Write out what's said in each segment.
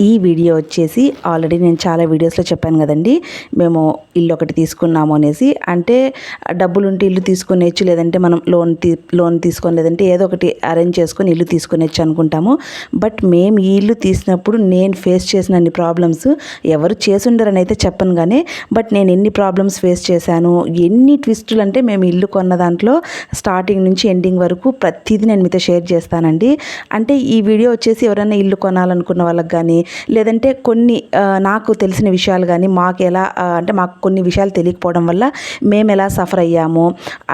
ఈ వీడియో వచ్చేసి ఆల్రెడీ నేను చాలా వీడియోస్లో చెప్పాను కదండి. మేము ఇల్లు ఒకటి తీసుకున్నాము అనేసి. అంటే డబ్బులు ఉంటే ఇల్లు తీసుకునేచ్చు లేదంటే మనం లోన్ తీ లోన్ తీసుకొని లేదంటే ఏదో ఒకటి అరేంజ్ చేసుకొని ఇల్లు తీసుకునేచ్చు అనుకుంటాము. బట్ మేము ఈ ఇల్లు తీసినప్పుడు నేను ఫేస్ చేసిన అన్ని ప్రాబ్లమ్స్ ఎవరు చేసుండరని అయితే చెప్పను కానీ బట్ నేను ఎన్ని ప్రాబ్లమ్స్ ఫేస్ చేశాను ఎన్ని ట్విస్టులు అంటే మేము ఇల్లు కొన్న దాంట్లో స్టార్టింగ్ నుంచి ఎండింగ్ వరకు ప్రతిదీ నేను మీతో షేర్ చేస్తానండి. అంటే ఈ వీడియో వచ్చేసి ఎవరైనా ఇల్లు కొనాలనుకున్న వాళ్ళకి కానీ లేదంటే కొన్ని నాకు తెలిసిన విషయాలు కానీ మాకు ఎలా అంటే మాకు కొన్ని విషయాలు తెలియకపోవడం వల్ల మేము ఎలా సఫర్ అయ్యాము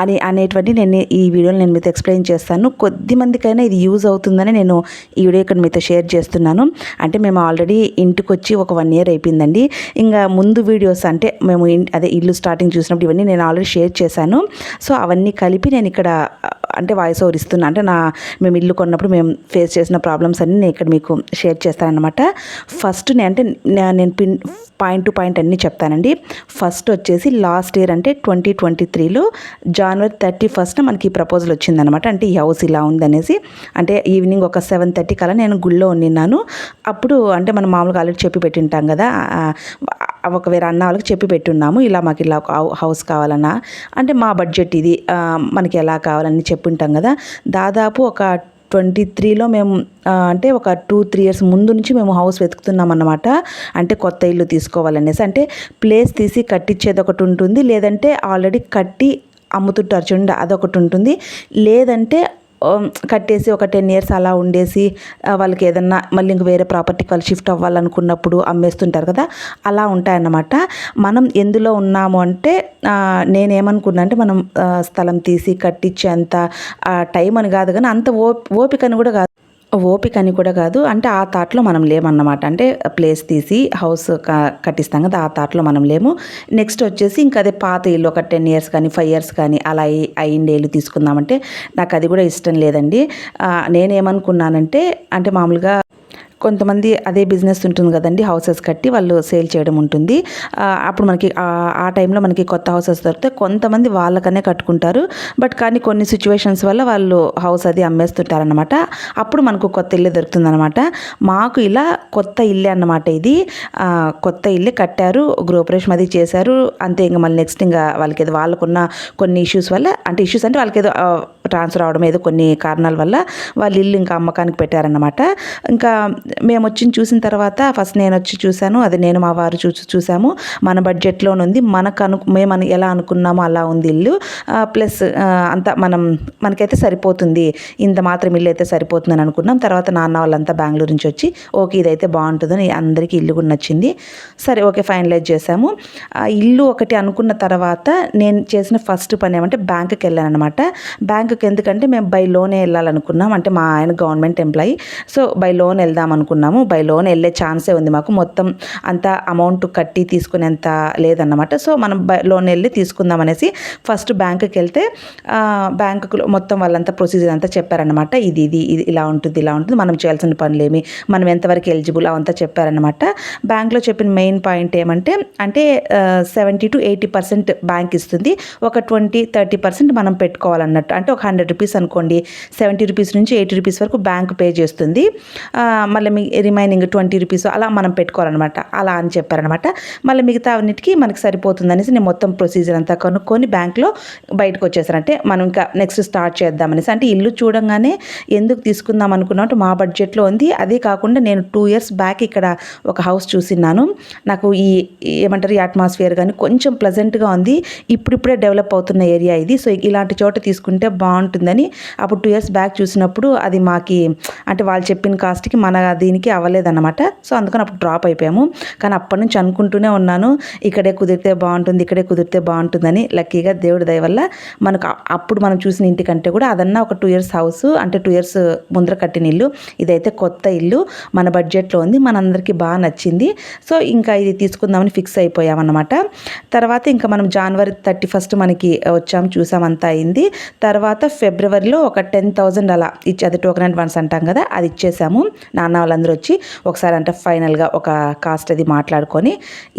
అని అనేటువంటి నేను ఈ వీడియోలో నేను మీతో ఎక్స్ప్లెయిన్ చేస్తాను. కొద్ది మందికైనా ఇది యూజ్ అవుతుందని నేను ఈ వీడియో ఇక్కడ మీతో షేర్ చేస్తున్నాను. అంటే మేము ఆల్రెడీ ఇంటికి వచ్చి ఒక వన్ ఇయర్ అయిపోయిందండి. ఇంకా ముందు వీడియోస్ అంటే మేము అదే ఇల్లు స్టార్టింగ్ చూసినప్పుడు ఇవన్నీ నేను ఆల్రెడీ షేర్ చేశాను. సో అవన్నీ కలిపి నేను ఇక్కడ అంటే వాయిస్ ఓవర్ ఇస్తున్నా. అంటే నా మేము ఇల్లు కొన్నప్పుడు మేము ఫేస్ చేసిన ప్రాబ్లమ్స్ అన్నీ నేను ఇక్కడ మీకు షేర్ చేస్తానన్నమాట. ఫస్ట్ నేను అంటే నేను పిన్ పాయింట్ టు పాయింట్ అన్నీ చెప్తానండి. ఫస్ట్ వచ్చేసి లాస్ట్ ఇయర్ అంటే ట్వంటీ ట్వంటీ త్రీలో జనవరి థర్టీ ఫస్ట్ మనకి ఈ ప్రపోజల్ వచ్చిందనమాట అంటే ఈ హౌస్ ఇలా ఉందనేసి. అంటే ఈవినింగ్ ఒక సెవెన్ థర్టీ కల్లా నేను గుళ్ళో ఉండిన్నాను. అప్పుడు అంటే మనం మామూలుగా ఆల్రెడీ చెప్పి పెట్టింటాం కదా. ఒక వేరే అన్న వాళ్ళకి చెప్పి పెట్టున్నాము. ఇలా మాకు ఇలా ఒక హౌ- హౌస్ కావాలన్నా. అంటే మా బడ్జెట్ ఇది. మనకి ఎలా కావాలని చెప్పుంటాం కదా. దాదాపు ఒక ట్వంటీ త్రీలో మేము అంటే ఒక టూ త్రీ ఇయర్స్ ముందు నుంచి మేము హౌస్ వెతుకుతున్నాం అనమాట అంటే కొత్త ఇల్లు తీసుకోవాలనేసి. అంటే ప్లేస్ తీసి కట్టించేది ఒకటి ఉంటుంది. లేదంటే ఆల్రెడీ కట్టి అమ్ముతుంటారు చూడండి అదొకటి ఉంటుంది. లేదంటే కట్టేసి ఒక టెన్ ఇయర్స్ అలా ఉండేసి వాళ్ళకి ఏదన్నా మళ్ళీ ఇంక వేరే ప్రాపర్టీకి వాళ్ళు షిఫ్ట్ అవ్వాలనుకున్నప్పుడు అమ్మేస్తుంటారు కదా అలా ఉంటాయన్నమాట. మనం ఎందులో ఉన్నాము అంటే నేనేమనుకున్నా అంటే మనం స్థలం తీసి కట్టించేంత ఆ, టైం అని కాదు కానీ అంత ఓప్ ఓపిక అని కూడా కాదు. ఓపిక అని కూడా కాదు. అంటే ఆ థాట్లో మనం లేమన్నమాట. అంటే ప్లేస్ తీసి హౌస్ క- కట్టిస్తాం కదా ఆ థాట్లో మనం లేము. నెక్స్ట్ వచ్చేసి ఇంకా అదే పాత ఇల్లు ఒక టెన్ ఇయర్స్ కానీ ఫైవ్ ఇయర్స్ కానీ అలా అయి అయిండే ఇల్లు తీసుకుందామంటే నాకు అది కూడా ఇష్టం లేదండి. నేనేమనుకున్నానంటే అంటే మామూలుగా కొంతమంది అదే బిజినెస్ ఉంటుంది కదండి హౌసెస్ కట్టి వాళ్ళు సేల్ చేయడం ఉంటుంది. అప్పుడు మనకి ఆ- టైంలో మనకి కొత్త హౌసెస్ దొరికితే కొంతమంది వాళ్ళకనే కట్టుకుంటారు. బట్ కానీ కొన్ని సిచ్యువేషన్స్ వల్ల వాళ్ళు హౌస్ అది అమ్మేస్తుంటారనమాట అప్పుడు మనకు కొత్త ఇల్లు దొరుకుతుందనమాట మాకు ఇలా కొత్త ఇల్లే అన్నమాట ఇది. కొత్త ఇల్లు కట్టారు గృహప్రవేశం అది చేశారు. అంతే ఇంకా మళ్ళీ నెక్స్ట్ ఇంకా వాళ్ళకి ఏదో వాళ్ళకున్న కొన్ని ఇష్యూస్ వల్ల అంటే ఇష్యూస్ అంటే వాళ్ళకి ఏదో ట్రాన్స్ఫర్ అవడం ఏదో కొన్ని కారణాల వల్ల వాళ్ళు ఇల్లు ఇంకా అమ్మకానికి పెట్టారన్నమాట. ఇంకా మేము వచ్చి చూసిన తర్వాత ఫస్ట్ నేను వచ్చి చూశాను అది నేను మా వారు చూసి చూసాము. మన బడ్జెట్లోనుంది మనకు అను మేము ఎలా అనుకున్నామో అలా ఉంది ఇల్లు. ప్లస్ అంత మనం మనకైతే సరిపోతుంది. ఇంత మాత్రం ఇల్లు అయితే సరిపోతుందని అనుకున్నాం. తర్వాత నాన్న వాళ్ళంతా బెంగళూరు నుంచి వచ్చి ఓకే ఇదైతే బాగుంటుందని అందరికీ ఇల్లు కూడా నచ్చింది. సరే ఓకే ఫైనలైజ్ చేశాము. ఆ ఇల్లు ఒకటి అనుకున్న తర్వాత నేను చేసిన ఫస్ట్ పని ఏమంటే బ్యాంకుకి వెళ్ళాను అనమాట బ్యాంకుకి ఎందుకంటే మేము బై లోనే వెళ్ళాలనుకున్నాం. అంటే మా ఆయన government employee. So by loan వెళ్దాం అనుకున్నాము. బై లోన్ వెళ్ళే ఛాన్సే ఉంది. మాకు మొత్తం అంత అమౌంట్ కట్టి తీసుకునేంత లేదన్నమాట. సో మనం బై లోన్ వెళ్ళి తీసుకుందాం అనేసి ఫస్ట్ బ్యాంకుకి వెళ్తే బ్యాంకు బ్యాంకులో మొత్తం వాళ్ళంతా ప్రొసీజర్ అంతా చెప్పారనమాట ఇది ఇది ఇది ఇలా ఉంటుంది ఇలా ఉంటుంది. మనం చేయాల్సిన పనులేమి మనం ఎంతవరకు ఎలిజిబుల్ అవంతా చెప్పారనమాట బ్యాంక్లో చెప్పిన మెయిన్ పాయింట్ ఏమంటే అంటే seventy to eighty percent bank ఇస్తుంది. ఒక ట్వంటీ థర్టీ పర్సెంట్ మనం పెట్టుకోవాలన్నట్టు. అంటే ఒక హండ్రెడ్ రూపీస్ అనుకోండి. సెవెంటీ రూపీస్ నుంచి ఎయిటీ రూపీస్ వరకు బ్యాంక్ పే చేస్తుంది. మళ్ళీ మీ రిమైనింగ్ ట్వంటీ రూపీస్ అలా మనం పెట్టుకోవాలన్నమాట. అలా అని చెప్పారనమాట మళ్ళీ మిగతా అన్నిటికీ మనకి సరిపోతుంది అనేసి నేను మొత్తం ప్రొసీజర్ అంతా కనుక్కొని బ్యాంక్లో బయటకు వచ్చేసానంటే మనం ఇంకా నెక్స్ట్ స్టార్ట్ చేద్దామనేసి అంటే ఇల్లు చూడంగానే ఎందుకు తీసుకుందాం అనుకున్నట్టు మా బడ్జెట్లో ఉంది. అదే కాకుండా నేను టూ ఇయర్స్ బ్యాక్ ఇక్కడ ఒక హౌస్ చూసిన్నాను. నాకు ఈ ఏమంటారు ఈ అట్మాస్ఫియర్ కానీ కొంచెం ప్లజెంట్గా ఉంది. ఇప్పుడిప్పుడే డెవలప్ అవుతున్న ఏరియా ఇది. సో ఇలాంటి చోట తీసుకుంటే బాగుంటుందని అప్పుడు టూ ఇయర్స్ బ్యాక్ చూసినప్పుడు అది మాకి అంటే వాళ్ళు చెప్పిన కాస్ట్కి మన దీనికి అవ్వలేదన్నమాట. సో అందుకని అప్పుడు డ్రాప్ అయిపోయాము. కానీ అప్పటి నుంచి అనుకుంటూనే ఉన్నాను ఇక్కడే కుదిరితే బాగుంటుంది ఇక్కడే కుదిరితే బాగుంటుందని. లక్కీగా దేవుడి దయ వల్ల మనకు అప్పుడు మనం చూసిన ఇంటికంటే కూడా అదన్నా ఒక టూ ఇయర్స్ హౌస్ అంటే టూ ఇయర్స్ ముందర కట్టిన ఇల్లు. ఇదైతే కొత్త ఇల్లు మన బడ్జెట్లో ఉంది మనందరికీ బాగా నచ్చింది. సో ఇంకా ఇది తీసుకుందామని ఫిక్స్ అయిపోయామన్నమాట. తర్వాత ఇంకా మనం జనవరి థర్టీ ఫస్ట్ మనకి వచ్చాము చూసామంతా అయింది. తర్వాత ఫిబ్రవరిలో ఒక టెన్ థౌజండ్ అలా ఇచ్చి అది టోకెన్ అడ్వాన్స్ అంటాం కదా అది ఇచ్చేసాము. నాన్న వాళ్ళందరూ వచ్చి ఒకసారి అంటే ఫైనల్గా ఒక కాస్ట్ అది మాట్లాడుకొని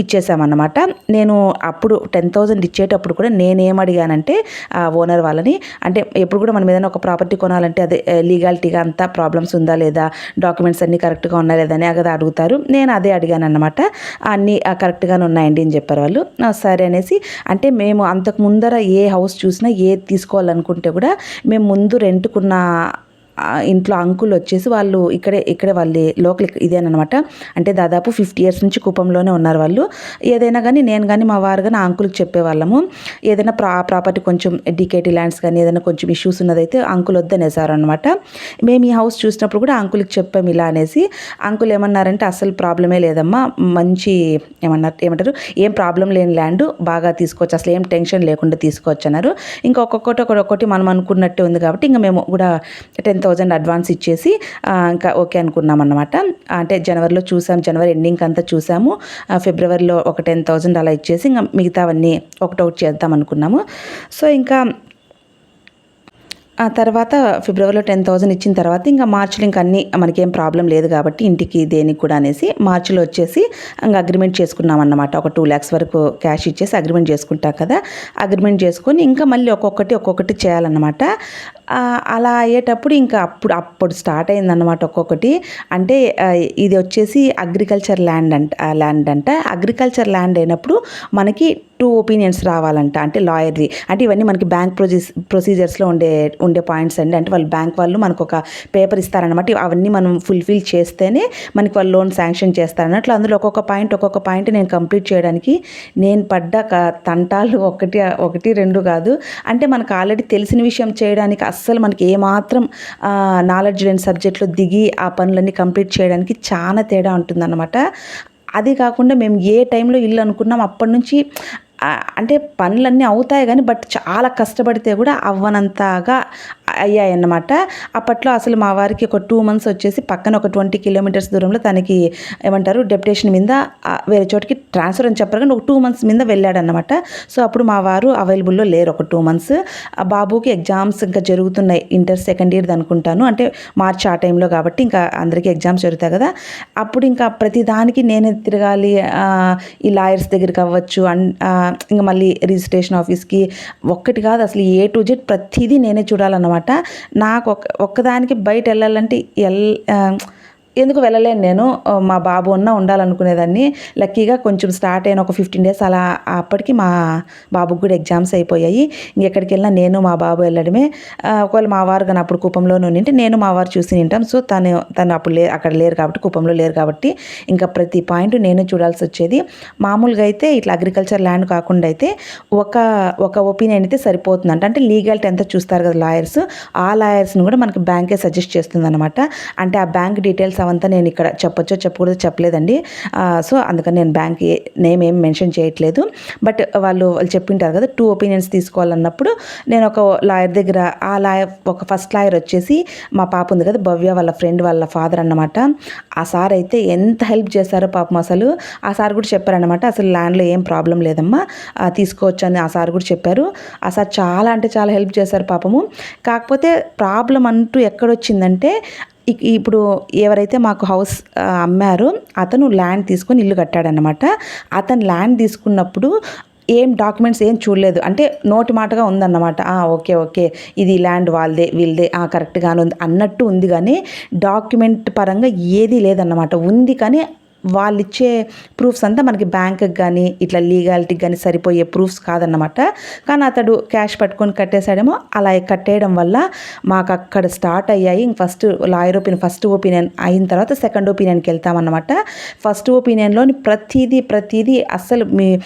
ఇచ్చేసామన్నమాట. నేను అప్పుడు టెన్ థౌజండ్ ఇచ్చేటప్పుడు కూడా నేనేం అడిగానంటే ఆ ఓనర్ వాళ్ళని అంటే ఎప్పుడు కూడా మనం ఏదైనా ఒక ప్రాపర్టీ కొనాలంటే అదే లీగాలిటీగా అంతా ప్రాబ్లమ్స్ ఉందా లేదా డాక్యుమెంట్స్ అన్నీ కరెక్ట్గా ఉన్నాయా లేదా అని కదా అడుగుతారు. నేను అదే అడిగాను అనమాట అన్నీ కరెక్ట్గానే ఉన్నాయండి అని చెప్పారు వాళ్ళు. సరే అనేసి అంటే మేము అంతకు ముందర ఏ హౌస్ చూసినా ఏది తీసుకోవాలనుకుంటే కూడా మేము ముందు రెంట్కున్న ఇంట్లో అంకుల్ వచ్చేసి వాళ్ళు ఇక్కడే ఇక్కడే వాళ్ళ లోకల్ ఇదేనమాట అంటే దాదాపు ఫిఫ్టీ ఇయర్స్ నుంచి కుప్పంలోనే ఉన్నారు వాళ్ళు. ఏదైనా కానీ నేను కానీ మా వారు కానీ అంకుల్కి చెప్పేవాళ్ళము. ఏదైనా ప్రా ప్రాపర్టీ కొంచెం డికేటీ ల్యాండ్స్ కానీ ఏదైనా కొంచెం ఇష్యూస్ ఉన్నదైతే అంకుల్ వద్దనేసారు అనమాట మేము ఈ హౌస్ చూసినప్పుడు కూడా అంకుల్కి చెప్పాము ఇలా అనేసి. అంకుల్ ఏమన్నారంటే అసలు ప్రాబ్లమే లేదమ్మా. మంచి ఏమన్నారు ఏమంటారు? ఏం ప్రాబ్లం లేని ల్యాండ్ బాగా తీసుకోవచ్చు. అసలు ఏం టెన్షన్ లేకుండా తీసుకోవచ్చు అన్నారు. ఇంకా ఒక్కొక్కటి ఒక్కొక్కటి మనం అనుకున్నట్టే ఉంది కాబట్టి ఇంకా మేము కూడా టెన్ థౌజండ్ అడ్వాన్స్ ఇచ్చేసి ఇంకా ఓకే అనుకున్నాం అనమాట అంటే జనవరిలో చూసాం జనవరి ఎండింగ్ అంతా చూసాము. ఫిబ్రవరిలో ఒక టెన్ థౌజండ్ అలా ఇచ్చేసి ఇంకా మిగతావన్నీ ఒకటొకటి చేద్దాం అనుకున్నాము. సో ఇంకా ఆ తర్వాత ఫిబ్రవరిలో టెన్ థౌసండ్ ఇచ్చిన తర్వాత ఇంకా మార్చిలో ఇంకా అన్ని మనకేం ప్రాబ్లం లేదు కాబట్టి ఇంటికి దేనికి కూడా అనేసి మార్చిలో వచ్చేసి ఇంకా అగ్రిమెంట్ చేసుకున్నాం అన్నమాట ఒక టూ ల్యాక్స్ వరకు క్యాష్ ఇచ్చేసి అగ్రిమెంట్ చేసుకుంటా కదా. అగ్రిమెంట్ చేసుకొని ఇంకా మళ్ళీ ఒక్కొక్కటి ఒక్కొక్కటి చేయాలన్నమాట. అలా అయ్యేటప్పుడు ఇంకా అప్పుడు అప్పుడు స్టార్ట్ అయిందన్నమాట ఒక్కొక్కటి. అంటే ఇది వచ్చేసి అగ్రికల్చర్ ల్యాండ్ అంట ల్యాండ్ అంట. అగ్రికల్చర్ ల్యాండ్ అయినప్పుడు మనకి టూ ఒపీనియన్స్ రావాలంట. అంటే లాయర్ది. అంటే ఇవన్నీ మనకి బ్యాంక్ ప్రొసీస్ ప్రొసీజర్స్లో ఉండే ఉండే పాయింట్స్ అండి. అంటే వాళ్ళు బ్యాంక్ వాళ్ళు మనకు ఒక పేపర్ ఇస్తారనమాట అవన్నీ మనం ఫుల్ఫిల్ చేస్తేనే మనకి వాళ్ళు లోన్ శాంక్షన్ చేస్తారన్నట్లు అందులో ఒక్కొక్క పాయింట్ ఒక్కొక్క పాయింట్ నేను కంప్లీట్ చేయడానికి నేను పడ్డ క- తంటాలు ఒకటి ఒకటి రెండు కాదు. అంటే మనకు ఆల్రెడీ తెలిసిన విషయం చేయడానికి అస్సలు మనకి ఏమాత్రం నాలెడ్జ్ లేని సబ్జెక్ట్లో దిగి ఆ పనులన్నీ కంప్లీట్ చేయడానికి చాలా తేడా ఉంటుందన్నమాట. అది కాకుండా మేము ఏ టైంలో ఇల్లు అనుకున్నాం అప్పటి నుంచి అంటే పనులన్నీ అవుతాయి కానీ బట్ చాలా కష్టపడితే కూడా అవ్వనంతగా అయ్యాయన్నమాట. అప్పట్లో అసలు మా వారికి ఒక టూ మంత్స్ వచ్చేసి పక్కన ఒక ట్వంటీ కిలోమీటర్స్ దూరంలో తనకి ఏమంటారు డెప్యుటేషన్ మీద వేరే చోటికి ట్రాన్స్ఫర్ అని చెప్పరు కానీ ఒక టూ మంత్స్ మీద వెళ్ళాడన్నమాట. సో అప్పుడు మా వారు అవైలబుల్లో లేరు ఒక టూ మంత్స్ ఆ బాబుకి ఎగ్జామ్స్ ఇంకా జరుగుతున్నాయి ఇంటర్ సెకండ్ ఇయర్ అనుకుంటాను. అంటే మార్చ్ ఆ టైంలో కాబట్టి ఇంకా అందరికీ ఎగ్జామ్స్ జరుగుతాయి కదా. అప్పుడు ఇంకా ప్రతిదానికి నేనే తిరగాలి ఈ లాయర్స్ దగ్గరికి అవ్వచ్చు అన్ ఇంకా మళ్ళీ రిజిస్ట్రేషన్ ఆఫీస్కి ఒక్కటి కాదు అసలు ఏ టు జెడ్ ప్రతిదీ నేనే చూడాలన్నమాట. నాకు ఒక్క ఒక్కదానికి బయట వెళ్ళాలంటే ఎల్ ఎందుకు వెళ్ళలేను నేను? మా బాబు ఉన్న ఉండాలనుకునేదాన్ని. లక్కీగా కొంచెం స్టార్ట్ అయిన ఒక ఫిఫ్టీన్ డేస్ అలా అప్పటికి మా బాబుకి కూడా ఎగ్జామ్స్ అయిపోయాయి. ఇంకెక్కడికి వెళ్ళినా నేను మా బాబు వెళ్ళడమే. ఒకవేళ మా వారు కానీ అప్పుడు కుప్పంలోనే ఉంటే నేను మా వారు చూసి తింటాం సో తను తను అప్పుడు లే అక్కడ లేరు కాబట్టి కుప్పంలో లేరు కాబట్టి ఇంకా ప్రతి పాయింట్ నేనే చూడాల్సి వచ్చేది. మామూలుగా అయితే ఇట్లా అగ్రికల్చర్ ల్యాండ్ కాకుండా అయితే ఒక ఒక ఒపీనియన్ అయితే సరిపోతుందంట. అంటే లీగాలిటీ అంతా చూస్తారు కదా లాయర్స్ ఆ లాయర్స్ని కూడా మనకి బ్యాంకే సజెస్ట్ చేస్తుంది అనమాట అంటే ఆ బ్యాంక్ డీటెయిల్స్ అవంతా నేను ఇక్కడ చెప్పొచ్చో చెప్పకూడదు చెప్పలేదండి. సో అందుకని నేను బ్యాంక్ నేమ్ ఏం మెన్షన్ చేయట్లేదు. బట్ వాళ్ళు వాళ్ళు చెప్పింటారు కదా టూ ఒపీనియన్స్ తీసుకోవాలన్నప్పుడు నేను ఒక లాయర్ దగ్గర ఆ లాయర్ ఒక ఫస్ట్ లాయర్ వచ్చేసి మా పాప ఉంది కదా భవ్య వాళ్ళ ఫ్రెండ్ వాళ్ళ ఫాదర్ అన్నమాట. ఆ సార్ అయితే ఎంత హెల్ప్ చేశారో పాపం అసలు. ఆ సార్ కూడా చెప్పారనమాట అసలు ల్యాండ్లో ఏం ప్రాబ్లం లేదమ్మా తీసుకోవచ్చు అని ఆ సార్ కూడా చెప్పారు. ఆ సార్ చాలా అంటే చాలా హెల్ప్ చేశారు పాపము. కాకపోతే ప్రాబ్లం అంటూ ఎక్కడొచ్చిందంటే ఇప్పుడు ఎవరైతే మాకు హౌస్ అమ్మారో అతను ల్యాండ్ తీసుకొని ఇల్లు కట్టాడనమాట అతను ల్యాండ్ తీసుకున్నప్పుడు ఏం డాక్యుమెంట్స్ ఏం చూడలేదు. అంటే నోటి మాటగా ఉందన్నమాట. ఓకే ఓకే ఇది ల్యాండ్ వాళ్ళదే వీళ్ళదే కరెక్ట్గానే ఉంది అన్నట్టు ఉంది కానీ డాక్యుమెంట్ పరంగా ఏదీ లేదన్నమాట. ఉంది కానీ వాళ్ళు ఇచ్చే ప్రూఫ్స్ అంతా మనకి బ్యాంకుకి కానీ ఇట్లా లీగాలిటీకి కానీ సరిపోయే ప్రూఫ్స్ కాదన్నమాట. కానీ అతడు క్యాష్ పట్టుకొని కట్టేశాడేమో అలా కట్టేయడం వల్ల మాకు అక్కడ స్టార్ట్ అయ్యాయి. First lawyer opinion first opinion అయిన తర్వాత సెకండ్ ఒపీనియన్కి వెళ్తామన్నమాట. ఫస్ట్ ఒపీనియన్లోని ప్రతిదీ ప్రతిదీ అస్సలు మీ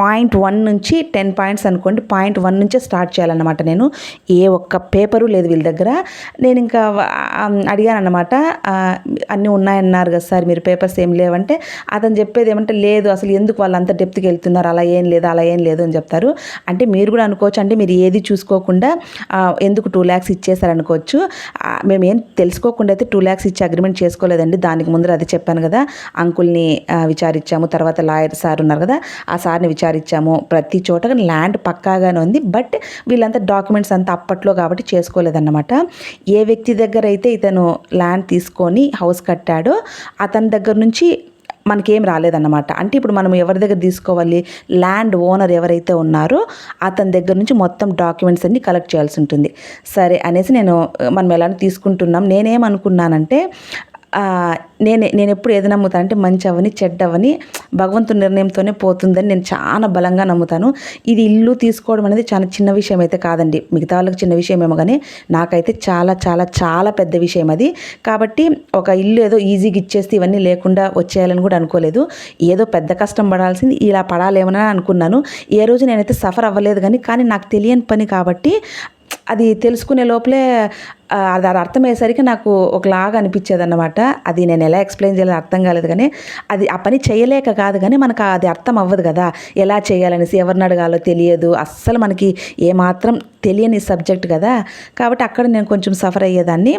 పాయింట్ వన్ నుంచి టెన్ పాయింట్స్ అనుకోండి పాయింట్ వన్ నుంచే స్టార్ట్ చేయాలన్నమాట నేను. ఏ ఒక్క పేపరు లేదు వీళ్ళ దగ్గర. నేను ఇంకా అడిగాను అనమాట అన్నీ ఉన్నాయన్నారు కదా సార్ మీరు పేపర్స్ ఏం లేవంటే అతను చెప్పేది ఏమంటే లేదు అసలు ఎందుకు వాళ్ళు అంత డెప్త్కి వెళ్తున్నారు అలా ఏం లేదు అలా ఏం లేదు అని చెప్తారు. అంటే మీరు కూడా అనుకోవచ్చు అంటే మీరు ఏది చూసుకోకుండా ఎందుకు టూ ల్యాక్స్ ఇచ్చేసారనుకోవచ్చు మేము ఏం తెలుసుకోకుండా అయితే టూ ల్యాక్స్ ఇచ్చి అగ్రిమెంట్ చేసుకోలేదండి. దానికి ముందర అది చెప్పాను కదా అంకుల్ని విచారించాము తర్వాత లాయర్ సార్ ఉన్నారు కదా ఆ సార్ని విచారించాము సమాచారం ఇచ్చాము ప్రతి చోట ల్యాండ్ పక్కాగానే ఉంది. బట్ వీళ్ళంతా డాక్యుమెంట్స్ అంతా అప్పట్లో కాబట్టి చేసుకోలేదన్నమాట. ఏ వ్యక్తి దగ్గర అయితే ఇతను ల్యాండ్ తీసుకొని హౌస్ కట్టాడో అతని దగ్గర నుంచి మనకేం రాలేదన్నమాట. అంటే ఇప్పుడు మనం ఎవరి దగ్గర తీసుకోవాలి? ల్యాండ్ ఓనర్ ఎవరైతే ఉన్నారో అతని దగ్గర నుంచి మొత్తం డాక్యుమెంట్స్ అన్ని కలెక్ట్ చేయాల్సి ఉంటుంది. సరే అనేసి నేను మనం ఎలానో తీసుకుంటున్నాం. నేనేమనుకున్నానంటే నేను నేను ఎప్పుడు ఏది నమ్ముతాను అంటే మంచి అవని చెడ్డవని భగవంతుని నిర్ణయంతోనే పోతుందని నేను చాలా బలంగా నమ్ముతాను. ఇది ఇల్లు తీసుకోవడం అనేది చాలా చిన్న విషయం అయితే కాదండి. మిగతా వాళ్ళకి చిన్న విషయం ఏమో కానీ నాకైతే చాలా చాలా చాలా పెద్ద విషయం అది. కాబట్టి ఒక ఇల్లు ఏదో ఈజీగా ఇచ్చేస్తే ఇవన్నీ లేకుండా వచ్చేయాలని కూడా అనుకోలేదు. ఏదో పెద్ద కష్టం పడాల్సింది ఇలా పడాలేమని అనుకున్నాను. ఏ రోజు నేనైతే సఫర్ అవ్వలేదు కానీ కానీ నాకు తెలియని పని కాబట్టి అది తెలుసుకునే లోపలే అది అది అర్థమయ్యేసరికి నాకు ఒకలాగా అనిపించేది అనమాట అది నేను ఎలా ఎక్స్ప్లెయిన్ చేయాలో అర్థం కాలేదు కానీ అది ఆ పని చేయలేక కాదు కానీ మనకు అది అర్థం అవ్వదు కదా. ఎలా చేయాలనేసి ఎవరిని అడగాలో తెలియదు. అస్సలు మనకి ఏమాత్రం తెలియని సబ్జెక్ట్ కదా. కాబట్టి అక్కడ నేను కొంచెం సఫర్ అయ్యేదాన్ని.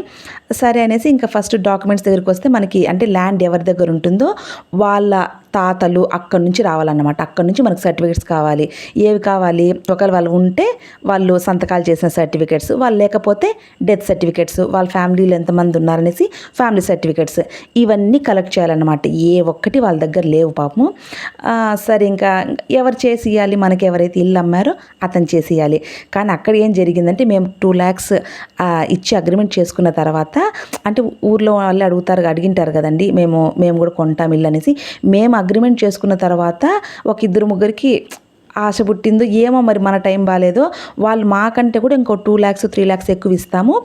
సరే అనేసి ఇంకా ఫస్ట్ డాక్యుమెంట్స్ దగ్గరికి వస్తే మనకి అంటే ల్యాండ్ ఎవరి దగ్గర ఉంటుందో వాళ్ళ తాతలు అక్కడి నుంచి రావాలన్నమాట. అక్కడి నుంచి మనకు సర్టిఫికేట్స్ కావాలి. ఏవి కావాలి? ఒకవేళ వాళ్ళు ఉంటే వాళ్ళు సంతకాలు చేసిన సర్టిఫికేట్స్ వాళ్ళు లేకపోతే డెత్ సర్టిఫికేట్స్ వాళ్ళ ఫ్యామిలీలో ఎంతమంది ఉన్నారనేసి ఫ్యామిలీ సర్టిఫికేట్స్ ఇవన్నీ కలెక్ట్ చేయాలన్నమాట. ఏ ఒక్కటి వాళ్ళ దగ్గర లేవు పాపము. సరే ఇంకా ఎవరు చేసి ఇవ్వాలి మనకి ఎవరైతే ఇల్లు అమ్మారో అతను చేసి ఇవ్వాలి కానీ అక్కడ ఏం జరిగిందంటే మేము టూ ల్యాక్స్ ఇచ్చి అగ్రిమెంట్ చేసుకున్న తర్వాత అంటే ఊర్లో వాళ్ళు అడుగుతారు అడిగింటారు కదండి. మేము మేము కూడా కొంటాం ఇల్లు అనేసి. మేము అగ్రిమెంట్ చేసుకున్న తర్వాత ఒక ఇద్దరు ముగ్గురికి ఆశ పుట్టిందో ఏమో మరి మన టైం బాగాలేదో వాళ్ళు మాకంటే కూడా ఇంకో టూ ల్యాక్స్ త్రీ ల్యాక్స్ ఎక్కువ ఇస్తాము.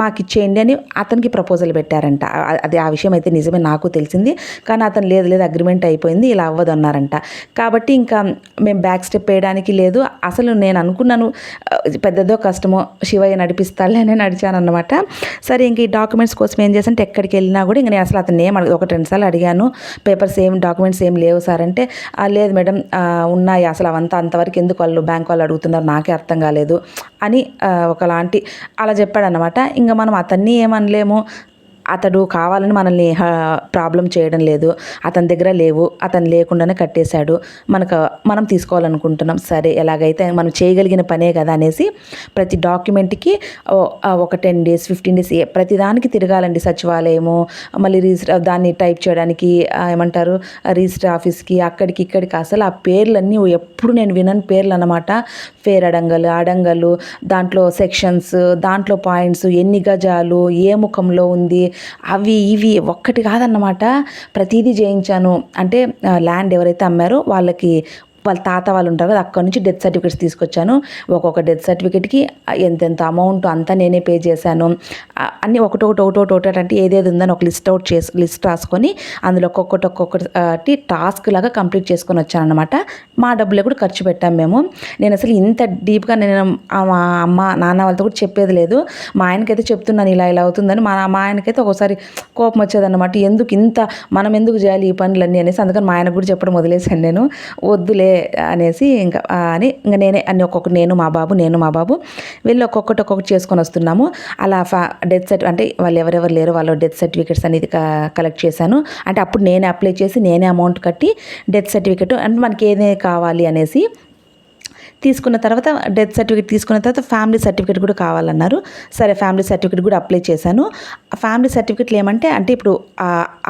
మాకు ఇచ్చేయండి అని అతనికి ప్రపోజల్ పెట్టారంట. అది ఆ విషయం అయితే నిజమే నాకు తెలిసింది. కానీ అతను లేదు లేదు అగ్రిమెంట్ అయిపోయింది ఇలా అవ్వదు అన్నారంట కాబట్టి ఇంకా మేము బ్యాక్ స్టెప్ వేయడానికి లేదు. అసలు నేను అనుకున్నాను పెద్దదో కష్టమో శివయ్య నడిపిస్తాలే అని నడిచాను అనమాట సరే ఇంక ఈ డాక్యుమెంట్స్ కోసం ఏం చేసంటే ఎక్కడికి వెళ్ళినా కూడా ఇంక నేను అసలు అతను ఏం ఒక రెండు సార్లు అడిగాను. పేపర్స్ ఏం డాక్యుమెంట్స్ ఏం లేవు సార్ అంటే లేదు మేడం ఉన్నాయి. అసలు అవంతా అంతవరకు ఎందుకు వాళ్ళు బ్యాంక్ వాళ్ళు అడుగుతున్నారు నాకే అర్థం కాలేదు అని ఒకలాంటి అలా చెప్పాడు. అన్నమాట. ఇంకా మనం అతన్ని ఏమనలేము? అతడు కావాలని మనల్ని ప్రాబ్లం చేయడం లేదు. అతని దగ్గర లేవు. అతను లేకుండానే కట్టేశాడు. మనకు మనం తీసుకోవాలనుకుంటున్నాం. సరే ఎలాగైతే మనం చేయగలిగిన పనే కదా అనేసి ప్రతి డాక్యుమెంట్కి ఒక టెన్ డేస్ ఫిఫ్టీన్ డేస్ ప్రతి దానికి తిరగాలండి సచివాలయము. మళ్ళీ రిజిస్టర్ దాన్ని టైప్ చేయడానికి ఏమంటారు రిజిస్టర్ ఆఫీస్కి అక్కడికి ఇక్కడికి అసలు ఆ పేర్లన్నీ ఎప్పుడు నేను వినని పేర్లు అనమాట ఫేర్ అడంగలు అడంగలు దాంట్లో సెక్షన్స్ దాంట్లో పాయింట్స్ ఎన్ని గజాలు ఏ ముఖంలో ఉంది అవి ఇవి ఒక్కటి కాదన్నమాట. ప్రతిదీ చేయించాను అంటే ల్యాండ్ ఎవరైతే అమ్మారో వాళ్ళకి వాళ్ళ తాత వాళ్ళు ఉంటారు కదా అక్కడ నుంచి డెత్ సర్టిఫికేట్స్ తీసుకొచ్చాను. ఒక్కొక్క డెత్ సర్టిఫికేట్కి ఎంతెంత అమౌంట్ అంతా నేనే పే చేశాను. అన్నీ ఒకటొకటి ఒకటొకటి ఒకటి అంటే ఏదేది ఉందని ఒక లిస్ట్ అవుట్ చేసి లిస్ట్ రాసుకొని అందులో ఒక్కొక్కటి ఒక్కొక్కటి టాస్క్ లాగా కంప్లీట్ చేసుకొని వచ్చాను అనమాట మా డబ్బులే కూడా ఖర్చు పెట్టాం మేము. నేను అసలు ఇంత డీప్గా నేను మా అమ్మ నాన్న వాళ్ళతో కూడా చెప్పేది లేదు. మా ఆయనకైతే చెప్తున్నాను ఇలా ఇలా అవుతుందని. మా మా ఆయనకైతే ఒక్కోసారి కోపం వచ్చేదన్నమాట. ఎందుకు ఇంత మనం ఎందుకు చేయాలి ఈ పనులన్నీ అనేసి. అందుకని మా ఆయనకు కూడా చెప్పడం వదిలేశాను నేను. వద్దులే అనేసి ఇంకా అని ఇంకా నేనే అన్ని ఒక్కొక్కటి నేను మా బాబు నేను మా బాబు వెళ్ళి ఒక్కొక్కటి ఒక్కొక్కటి చేసుకొని వస్తున్నాము. అలా ఫా డెత్ సర్టి అంటే వాళ్ళు ఎవరెవరు లేరు వాళ్ళ డెత్ సర్టిఫికేట్స్ అనేది కలెక్ట్ చేశాను. అంటే అప్పుడు నేనే అప్లై చేసి నేనే అమౌంట్ కట్టి డెత్ సర్టిఫికేట్ అంటే మనకి ఏదే కావాలి అనేసి తీసుకున్న తర్వాత డెత్ సర్టిఫికేట్ తీసుకున్న తర్వాత ఫ్యామిలీ సర్టిఫికేట్ కూడా కావాలన్నారు. సరే ఫ్యామిలీ సర్టిఫికేట్ కూడా అప్లై చేశాను. ఫ్యామిలీ సర్టిఫికేట్లు ఏమంటే అంటే ఇప్పుడు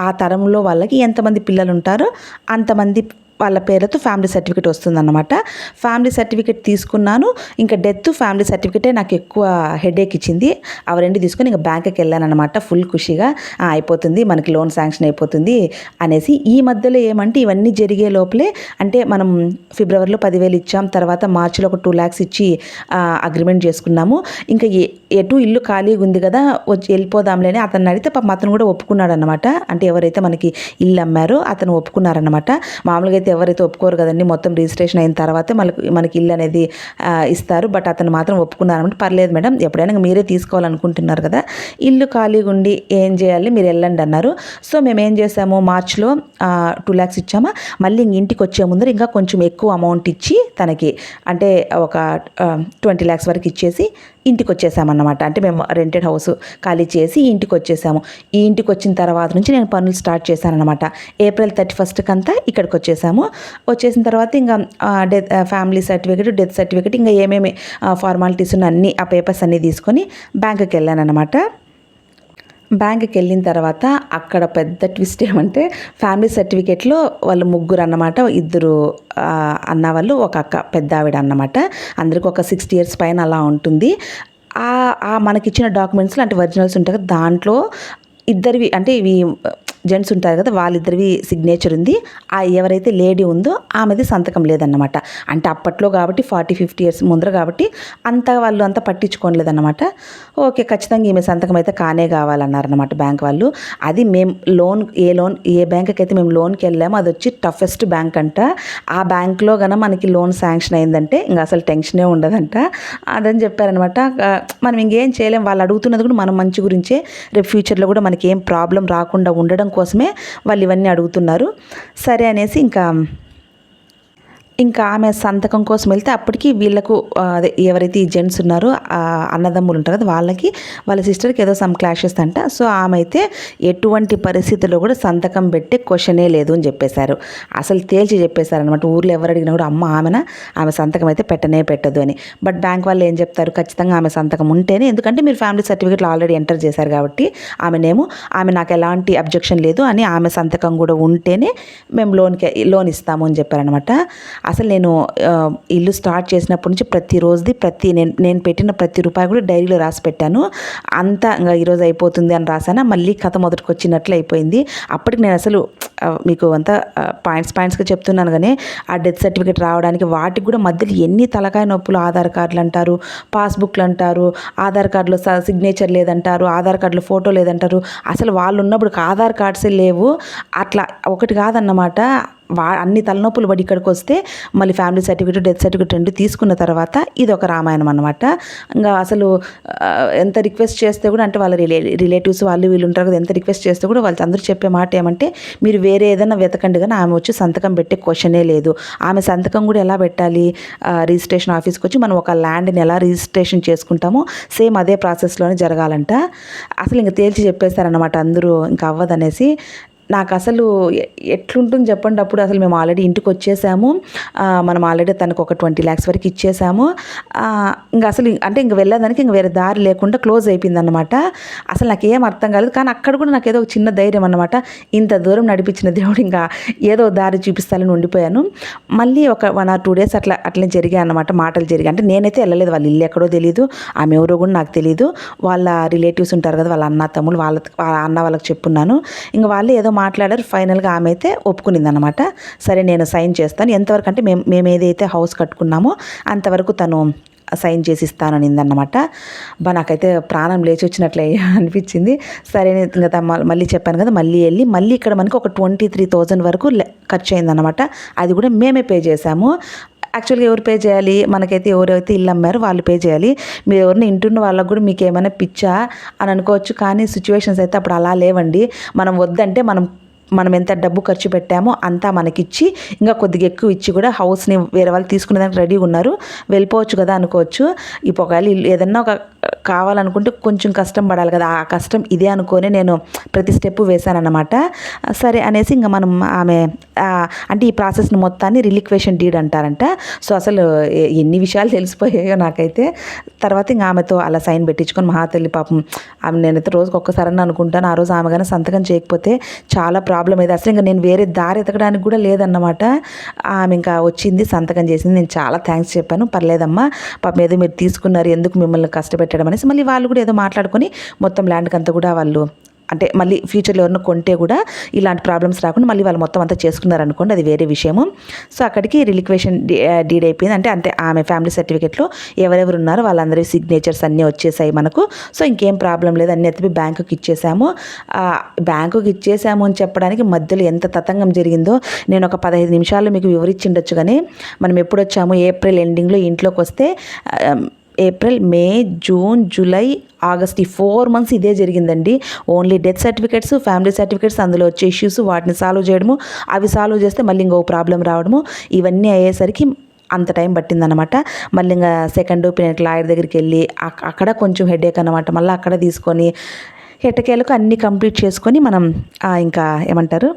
ఆ తరంలో వాళ్ళకి ఎంతమంది పిల్లలు ఉంటారో అంతమంది వాళ్ళ పేరుతో ఫ్యామిలీ సర్టిఫికేట్ వస్తుందన్నమాట. ఫ్యామిలీ సర్టిఫికేట్ తీసుకున్నాను. ఇంకా డెత్ ఫ్యామిలీ సర్టిఫికేటే నాకు ఎక్కువ హెడేక్ ఇచ్చింది. అవి రెండు తీసుకొని ఇంకా బ్యాంక్కి వెళ్ళాను అనమాట ఫుల్ ఖుషిగా. అయిపోతుంది. మనకి లోన్ శాంక్షన్ అయిపోతుంది అనేసి. ఈ మధ్యలో ఏమంటే ఇవన్నీ జరిగే లోపలే అంటే మనం ఫిబ్రవరిలో పదివేలు ఇచ్చాం. తర్వాత మార్చిలో ఒక టూ ల్యాక్స్ ఇచ్చి అగ్రిమెంట్ చేసుకున్నాము. ఇంకా ఏ- ఎటు ఇల్లు ఖాళీగా ఉంది కదా వచ్చి వెళ్ళిపోదాంలే అని అతను అడిగితే పాపం అతను కూడా ఒప్పుకున్నాడు అనమాట అంటే ఎవరైతే మనకి ఇల్లు అమ్మారో అతను ఒప్పుకున్నారనమాట మామూలుగా అయితే ఎవరైతే ఒప్పుకోరు కదండి మొత్తం రిజిస్ట్రేషన్ అయిన తర్వాతే మనకి మనకి ఇల్లు అనేది ఇస్తారు. బట్ అతను మాత్రం ఒప్పుకున్నారనమాట పర్లేదు మేడం. ఎప్పుడైనా మీరే తీసుకోవాలనుకుంటున్నారు కదా. ఇల్లు ఖాళీగా ఉండి ఏం చేయాలి? మీరు వెళ్ళండి అన్నారు. సో మేము ఏం చేసాము? మార్చ్లో టూ ల్యాక్స్ ఇచ్చామా? మళ్ళీ ఇంటికి వచ్చే ముందర ఇంకా కొంచెం ఎక్కువ అమౌంట్ ఇచ్చి తనకి అంటే ఒక ట్వంటీ ల్యాక్స్ వరకు ఇచ్చేసి ఇంటికి వచ్చేసామన్నమాట అంటే మేము రెంటెడ్ హౌస్ ఖాళీ చేసి ఇంటికి వచ్చేసాము ఈ ఇంటికి వచ్చిన తర్వాత నుంచి నేను పనులు స్టార్ట్ చేశానమాట ఏప్రిల్ థర్టీ ఫస్ట్కి అంతా ఇక్కడికి వచ్చేసాము వచ్చేసిన తర్వాత ఇంకా death family certificate death certificate ఇంకా ఏమేమి ఫార్మాలిటీస్ ఉన్న అన్ని ఆ పేపర్స్ అన్నీ తీసుకొని బ్యాంకుకి వెళ్ళాను అనమాట బ్యాంక్కి వెళ్ళిన తర్వాత అక్కడ పెద్ద ట్విస్ట్ ఏమంటే ఫ్యామిలీ సర్టిఫికేట్లో వాళ్ళు ముగ్గురు అన్నమాట ఇద్దరు అన్న వాళ్ళు ఒక అక్క పెద్ద ఆవిడ అన్నమాట. అందరికి ఒక సిక్స్టీ ఇయర్స్ పైన అలా ఉంటుంది. ఆ ఆ మనకిచ్చిన డాక్యుమెంట్స్లో అంటే ఒరిజినల్స్ ఉంటాయి కదా దాంట్లో ఇద్దరివి అంటే ఇవి జెంట్స్ ఉంటారు కదా వాళ్ళిద్దరివి సిగ్నేచర్ ఉంది. ఆ ఎవరైతే లేడీ ఉందో ఆమెది సంతకం లేదన్నమాట. అంటే అప్పట్లో కాబట్టి ఫార్టీ ఫిఫ్టీ ఇయర్స్ ముందర కాబట్టి అంత వాళ్ళు అంతా పట్టించుకోలేదన్నమాట ఓకే ఖచ్చితంగా ఈమె సంతకం అయితే కానే కావాలన్నారనమాట బ్యాంక్ వాళ్ళు. అది మేము లోన్ ఏ లోన్ ఏ బ్యాంక్కి అయితే మేము లోన్కి వెళ్ళామో అది వచ్చి టఫెస్ట్ బ్యాంక్ అంట. ఆ బ్యాంక్లో కనుక మనకి లోన్ శాంక్షన్ అయిందంటే ఇంకా అసలు టెన్షనే ఉండదంట. అదని చెప్పారనమాట మనం ఇంకేం చేయలేం. వాళ్ళు అడుగుతున్నది కూడా మనం మంచి గురించే. రేపు ఫ్యూచర్లో కూడా మనకి ఏం ప్రాబ్లం రాకుండా ఉండడం కోసమే వాళ్ళు ఇవన్నీ అడుగుతున్నారు. సరే అనేసి ఇంకా ఇంకా ఆమె సంతకం కోసం వెళ్తే అప్పటికి వీళ్ళకు అదే ఎవరైతే ఈ జెంట్స్ ఉన్నారో అన్నదమ్ములు ఉంటారు కదా వాళ్ళకి వాళ్ళ సిస్టర్కి ఏదో సమ్ క్లాషెస్ అంట. సో ఆమె అయితే ఎటువంటి పరిస్థితుల్లో కూడా సంతకం పెట్టే క్వశ్చనే లేదు అని చెప్పేశారు. అసలు తేల్చి చెప్పేశారనమాట ఊర్లో ఎవరు అడిగినా కూడా అమ్మ ఆమెన? ఆమె సంతకం అయితే పెట్టనే పెట్టదు అని. బట్ బ్యాంక్ వాళ్ళు ఏం చెప్తారు? ఖచ్చితంగా ఆమె సంతకం ఉంటేనే ఎందుకంటే మీరు ఫ్యామిలీ సర్టిఫికేట్లు ఆల్రెడీ ఎంటర్ చేశారు కాబట్టి ఆమెనేమో ఆమె నాకు ఎలాంటి అబ్జెక్షన్ లేదు అని ఆమె సంతకం కూడా ఉంటేనే మేము లోన్కి లోన్ ఇస్తాము అని చెప్పారనమాట అసలు నేను ఇల్లు స్టార్ట్ చేసినప్పటి నుంచి ప్రతిరోజుది ప్రతి నేను నేను పెట్టిన ప్రతి రూపాయి కూడా డైరీలో రాసి పెట్టాను. అంతా ఇంకా ఈరోజు అయిపోతుంది అని రాసానా మళ్ళీ కథ మొదటికి వచ్చినట్లు అయిపోయింది. అప్పటికి నేను అసలు మీకు అంతా పాయింట్స్ పాయింట్స్గా చెప్తున్నాను కానీ ఆ డెత్ సర్టిఫికేట్ రావడానికి వాటికి కూడా మధ్యలో ఎన్ని తలకాయ నొప్పులు ఆధార్ కార్డులు అంటారు పాస్బుక్లు అంటారు ఆధార్ కార్డులో సిగ్నేచర్ లేదంటారు ఆధార్ కార్డులో ఫోటో లేదంటారు. అసలు వాళ్ళు ఉన్నప్పుడు ఆధార్ కార్డ్సే లేవు. అట్లా ఒకటి కాదన్నమాట. వా అన్ని తలనొప్పులు పడి ఇక్కడికి వస్తే మళ్ళీ ఫ్యామిలీ సర్టిఫికేట్ డెత్ సర్టిఫికేట్ రెండు తీసుకున్న తర్వాత ఇది ఒక రామాయణం అనమాట ఇంకా అసలు ఎంత రిక్వెస్ట్ చేస్తే కూడా అంటే వాళ్ళ రిలే రిలేటివ్స్ వాళ్ళు వీళ్ళు ఉంటారు కదా ఎంత రిక్వెస్ట్ చేస్తే కూడా వాళ్ళు అందరూ చెప్పే మాట ఏమంటే మీరు వేరే ఏదైనా వెతకండి కానీ ఆమె వచ్చి సంతకం పెట్టే క్వశ్చనే లేదు. ఆమె సంతకం కూడా ఎలా పెట్టాలి? రిజిస్ట్రేషన్ ఆఫీస్కి వచ్చి మనం ఒక ల్యాండ్ని ఎలా రిజిస్ట్రేషన్ చేసుకుంటామో సేమ్ అదే ప్రాసెస్లోనే జరగాలంట. అసలు ఇంకా తేల్చి చెప్పేశారనమాట అందరూ ఇంకా అవ్వదనేసి. నాకు అసలు ఎట్లుంటుంది చెప్పండి. అప్పుడు అసలు మేము ఆల్రెడీ ఇంటికి వచ్చేసాము మనం ఆల్రెడీ తనకు ఒక ట్వంటీ ల్యాక్స్ వరకు ఇచ్చేసాము. ఇంకా అసలు అంటే ఇంక వెళ్ళేదానికి ఇంక వేరే దారి లేకుండా క్లోజ్ అయిపోయింది అనమాట అసలు నాకు ఏం అర్థం కాలేదు. కానీ అక్కడ కూడా నాకు ఏదో ఒక చిన్న ధైర్యం అనమాట ఇంత దూరం నడిపించిన దేవుడు ఇంకా ఏదో దారి చూపిస్తాలని ఉండిపోయాను. మళ్ళీ ఒక వన్ ఆర్ టూ డేస్ అట్లా అట్లనే జరిగాయి అన్నమాట. మాటలు జరిగాయి. అంటే నేనైతే వెళ్ళలేదు. వాళ్ళు ఇల్లు ఎక్కడో తెలియదు ఆమె ఎవరో కూడా నాకు తెలియదు వాళ్ళ రిలేటివ్స్ ఉంటారు కదా వాళ్ళ అన్న తమ్ముళ్ళు వాళ్ళ వాళ్ళ అన్న వాళ్ళకి చెప్పున్నాను. ఇంకా వాళ్ళు ఏదో మాట్లాడారు. ఫైనల్గా ఆమె అయితే ఒప్పుకునింది అనమాట సరే నేను సైన్ చేస్తాను. ఎంతవరకు అంటే మేము మేము ఏదైతే హౌస్ కట్టుకున్నామో అంతవరకు తను సైన్ చేసి ఇస్తాననిందన్నమాట బా నాకైతే ప్రాణం లేచి వచ్చినట్లే అనిపించింది. సరే కదా మళ్ళీ చెప్పాను కదా మళ్ళీ వెళ్ళి మళ్ళీ ఇక్కడ మనకి ఒక ట్వంటీ త్రీ థౌజండ్ వరకు ఖర్చు అయిందనమాట అది కూడా మేమే పే చేసాము యాక్చువల్గా ఎవరు పే చేయాలి? మనకైతే ఎవరైతే ఇల్లు అమ్మారో వాళ్ళు పే చేయాలి. మీరు ఎవరిని ఇంటున్న వాళ్ళకు కూడా మీకు ఏమైనా పిచ్చా అని అనుకోవచ్చు. కానీ సిచ్యువేషన్స్ అయితే అప్పుడు అలా లేవండి. మనం వద్దంటే మనం మనం ఎంత డబ్బు ఖర్చు పెట్టామో అంతా మనకిచ్చి ఇంకా కొద్దిగా ఎక్కువ ఇచ్చి కూడా హౌస్ని వేరే వాళ్ళు తీసుకునేదానికి రెడీగా ఉన్నారు. వెళ్ళిపోవచ్చు కదా అనుకోవచ్చు. ఇప్పుడు ఒకవేళ ఏదన్నా ఒక కావాలనుకుంటే కొంచెం కష్టం పడాలి కదా. ఆ కష్టం ఇదే అనుకొని నేను ప్రతి స్టెప్ వేశానన్నమాట. సరే అనేసి ఇంకా మనం ఆమె అంటే ఈ ప్రాసెస్ని మొత్తాన్ని రిలిక్వేషన్ డీడ్ అంటారంట. సో అసలు ఎన్ని విషయాలు తెలిసిపోయాయో నాకైతే. తర్వాత ఇంకా ఆమెతో అలా సైన్ పెట్టించుకొని మహాతల్లి పాపం ఆమె నేనైతే రోజుకి ఒక్కసారని అనుకుంటాను. ఆ రోజు ఆమె కానీ సంతకం చేయకపోతే చాలా ప్రాబ్లం అయింది అసలు ఇంకా నేను వేరే దారి ఎతకడానికి కూడా లేదన్నమాట. ఆమె ఇంకా వచ్చింది సంతకం చేసింది. నేను చాలా థ్యాంక్స్ చెప్పాను. పర్లేదమ్మా పాపం ఏదో మీరు తీసుకున్నారు ఎందుకు మిమ్మల్ని కష్టపెట్టారు కష్టపెట్టడం అనేసి మళ్ళీ వాళ్ళు కూడా ఏదో మాట్లాడుకొని మొత్తం ల్యాండ్కి అంతా కూడా వాళ్ళు అంటే మళ్ళీ ఫ్యూచర్లో ఎవరైనా కొంటే కూడా ఇలాంటి ప్రాబ్లమ్స్ రాకుండా మళ్ళీ వాళ్ళు మొత్తం అంతా చేసుకున్నారు అనుకోండి అది వేరే విషయము. సో అక్కడికి రిలిక్వేషన్ డీడ్ అయిపోయింది. అంటే అంటే ఆమె ఫ్యామిలీ సర్టిఫికేట్లో ఎవరెవరు ఉన్నారో వాళ్ళందరి సిగ్నేచర్స్ అన్నీ వచ్చేసాయి మనకు. సో ఇంకేం ప్రాబ్లం లేదు. అన్నీ ఎత్తిపి బ్యాంకుకి ఇచ్చేసాము. బ్యాంకుకి ఇచ్చేసాము అని చెప్పడానికి మధ్యలో ఎంత తతంగం జరిగిందో నేను ఒక పదహైదు నిమిషాల్లో మీకు వివరించిండొచ్చు కానీ మనం ఎప్పుడు వచ్చాము ఏప్రిల్ ఎండింగ్లో ఇంట్లోకి వస్తే April May June July August ఈ ఫోర్ మంత్స్ ఇదే జరిగిందండి. Only death certificates family certificates అందులో వచ్చే ఇష్యూస్ వాటిని సాల్వ్ చేయడము అవి సాల్వ్ చేస్తే మళ్ళీ ఇంకో ప్రాబ్లం రావడము ఇవన్నీ అయ్యేసరికి అంత టైం పట్టిందనమాట మళ్ళీ ఇంకా సెకండ్ ఒపీనియన్ లాయర్ దగ్గరికి వెళ్ళి అక్కడ కొంచెం హెడేక్ అనమాట మళ్ళీ అక్కడ తీసుకొని హెటకేలకు అన్నీ కంప్లీట్ చేసుకొని మనం ఇంకా ఏమంటారు?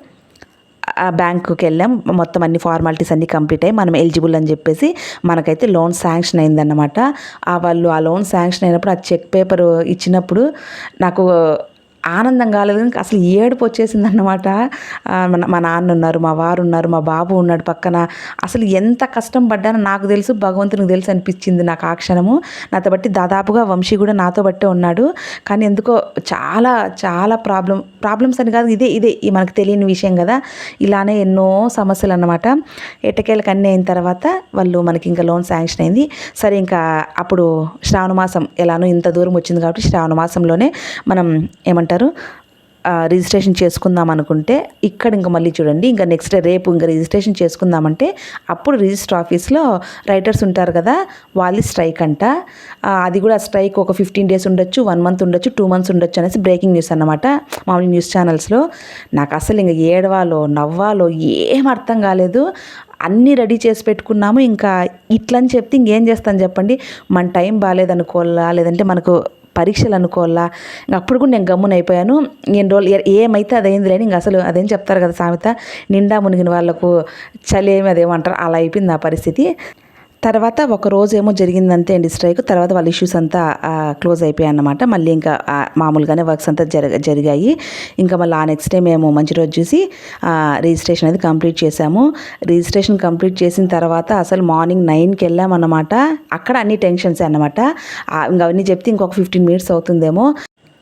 ఆ బ్యాంకుకి వెళ్ళాం. మొత్తం అన్ని ఫార్మాలిటీస్ అన్నీ కంప్లీట్ అయ్యి మనం ఎలిజిబుల్ అని చెప్పేసి మనకైతే లోన్ శాంక్షన్ అయిందన్నమాట. ఆ వాళ్ళు ఆ లోన్ శాంక్షన్ అయినప్పుడు ఆ చెక్ పేపర్ ఇచ్చినప్పుడు నాకు ఆనందం కాలేదు. అసలు ఏడుపు వచ్చేసింది అన్నమాట మా నాన్న ఉన్నారు మా వారు ఉన్నారు మా బాబు ఉన్నాడు పక్కన. అసలు ఎంత కష్టం పడ్డానో నాకు తెలుసు భగవంతునికి తెలుసు అనిపించింది నాకు ఆ క్షణము. నాతో బట్టి దాదాపుగా వంశీ కూడా నాతో బట్టే ఉన్నాడు. కానీ ఎందుకో చాలా చాలా ప్రాబ్లం ప్రాబ్లమ్స్ అని కాదు ఇదే ఇదే మనకు తెలియని విషయం కదా. ఇలానే ఎన్నో సమస్యలు అన్నమాట ఎట్టకేళ్ళకి అన్నీ అయిన తర్వాత వాళ్ళు మనకి ఇంకా లోన్ శాంక్షన్ అయింది. సరే ఇంకా అప్పుడు శ్రావణ మాసం ఎలానో ఇంత దూరం వచ్చింది కాబట్టి శ్రావణ మాసంలోనే మనం ఏమంటారు ఏమంటారు రిజిస్ట్రేషన్ చేసుకుందాం అనుకుంటే ఇక్కడ ఇంకా మళ్ళీ చూడండి ఇంకా నెక్స్ట్ డే రేపు ఇంకా రిజిస్ట్రేషన్ చేసుకుందామంటే అప్పుడు రిజిస్టర్ ఆఫీస్లో రైటర్స్ ఉంటారు కదా వాళ్ళు స్ట్రైక్ అంట. అది కూడా స్ట్రైక్ ఒక ఫిఫ్టీన్ డేస్ ఉండొచ్చు వన్ మంత్ ఉండొచ్చు టూ మంత్స్ ఉండొచ్చు అనేసి బ్రేకింగ్ న్యూస్ అనమాట మామూలు న్యూస్ ఛానల్స్లో. నాకు అసలు ఇంకా ఏడవాలో నవ్వాలో ఏం అర్థం కాలేదు. అన్నీ రెడీ చేసి పెట్టుకున్నాము ఇంకా ఇట్లని చెప్తే ఇంకేం చేస్తాను చెప్పండి. మన టైం బాగాలేదనుకోవాలా లేదంటే మనకు పరీక్షలు అనుకోవాలా? ఇంక అప్పుడు కూడా నేను గమ్మున అయిపోయాను. నేను రోజులు ఏమైతే అదైంది లేని ఇంక అసలు అదేం చెప్తారు కదా సామెత? నిండా మునిగిన వాళ్ళకు చలేమి అదేమంటారు? అలా అయిపోయింది ఆ పరిస్థితి. తర్వాత ఒక రోజు ఏమో జరిగిందంతే అండి స్ట్రైక్ తర్వాత వాళ్ళ ఇష్యూస్ అంతా క్లోజ్ అయిపోయాయి అన్నమాట. మళ్ళీ ఇంకా మామూలుగానే వర్క్స్ అంతా జరగ జరిగాయి. ఇంకా మళ్ళీ ఆ నెక్స్ట్ డే మేము మంచి రోజు చూసి రిజిస్ట్రేషన్ అనేది కంప్లీట్ చేసాము రిజిస్ట్రేషన్ కంప్లీట్ చేసిన తర్వాత అసలు మార్నింగ్ నైన్కి వెళ్ళామన్నమాట. అక్కడ అన్ని టెన్షన్స్ అన్నమాట. ఇంకా అవన్నీ చెప్తే ఇంకొక ఫిఫ్టీన్ మినిట్స్ అవుతుందేమో.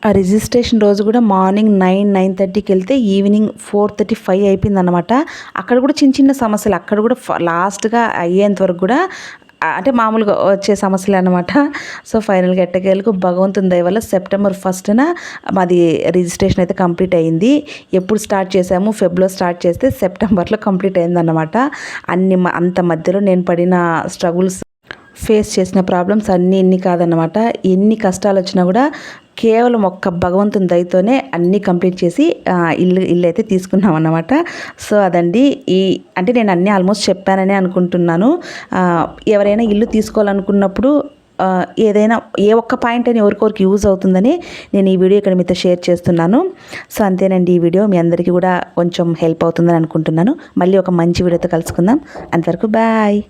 ఆ రిజిస్ట్రేషన్ రోజు కూడా మార్నింగ్ నైన్ నైన్ థర్టీకి వెళ్తే ఈవినింగ్ ఫోర్ థర్టీ ఫైవ్ అయిపోయిందనమాట అక్కడ కూడా చిన్న చిన్న సమస్యలు. అక్కడ కూడా లాస్ట్గా అయ్యేంత వరకు కూడా అంటే మామూలుగా వచ్చే సమస్యలు అనమాట సో ఫైనల్గా ఎట్టకేలకు భగవంతుని దయ వల్ల సెప్టెంబర్ ఫస్ట్న మాది రిజిస్ట్రేషన్ అయితే కంప్లీట్ అయింది. ఎప్పుడు స్టార్ట్ చేసాము ఫెబ్లో స్టార్ట్ చేస్తే సెప్టెంబర్లో కంప్లీట్ అయిందన్నమాట. అన్ని మ- అంత మధ్యలో నేను పడిన స్ట్రగుల్స్ ఫేస్ చేసిన ప్రాబ్లమ్స్ అన్నీ ఇన్ని కాదన్నమాట. ఎన్ని కష్టాలు వచ్చినా కూడా కేవలం ఒక్క భగవంతుని దయతోనే అన్నీ కంప్లీట్ చేసి ఇల్లు ఇల్లు అయితే తీసుకున్నాం అన్నమాట సో అదండి. ఈ అంటే నేను అన్నీ ఆల్మోస్ట్ చెప్పాననే అనుకుంటున్నాను. ఎవరైనా ఇల్లు తీసుకోవాలనుకున్నప్పుడు ఏదైనా ఏ ఒక్క పాయింట్ అని ఎవరికొరికి యూజ్ అవుతుందని నేను ఈ వీడియో ఇక్కడ మీతో షేర్ చేస్తున్నాను. సో అంతేనండి ఈ వీడియో. మీ అందరికీ కూడా కొంచెం హెల్ప్ అవుతుందని అనుకుంటున్నాను. మళ్ళీ ఒక మంచి వీడియోతో కలుసుకుందాం. అంతవరకు బాయ్.